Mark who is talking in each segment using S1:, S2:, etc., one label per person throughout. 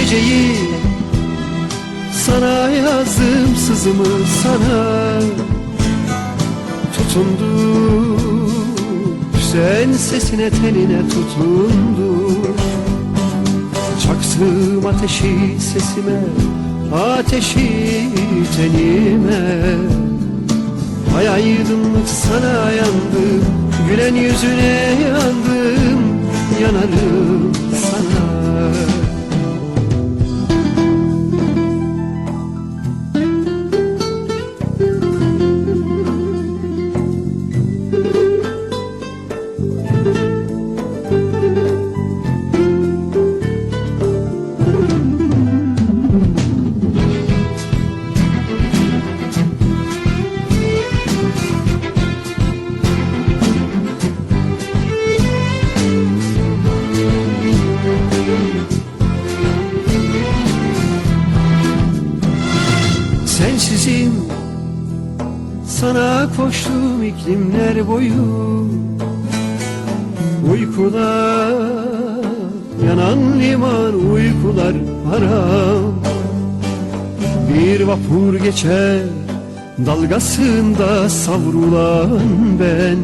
S1: Geceyi sana yazdım sızımı sana. Tutundu Sen sesine teline tutundu. Çaksım ateşi sesime Ateşi tenime. Ay aydınlık sana yandım Gülen yüzüne yandım Sensizim. Sana koştum iklimler boyu. Uykular Yanan liman uykular haram. Bir vapur geçer Dalgasında savrulan ben.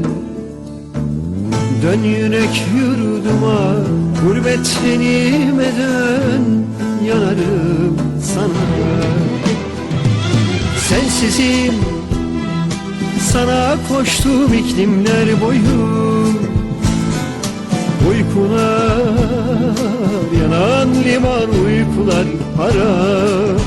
S1: Dön yürek yurduma Gurbet tenime dön Yanarım Sensizim Sana koştum iklimler boyu Uykular Yanan liman uykular haram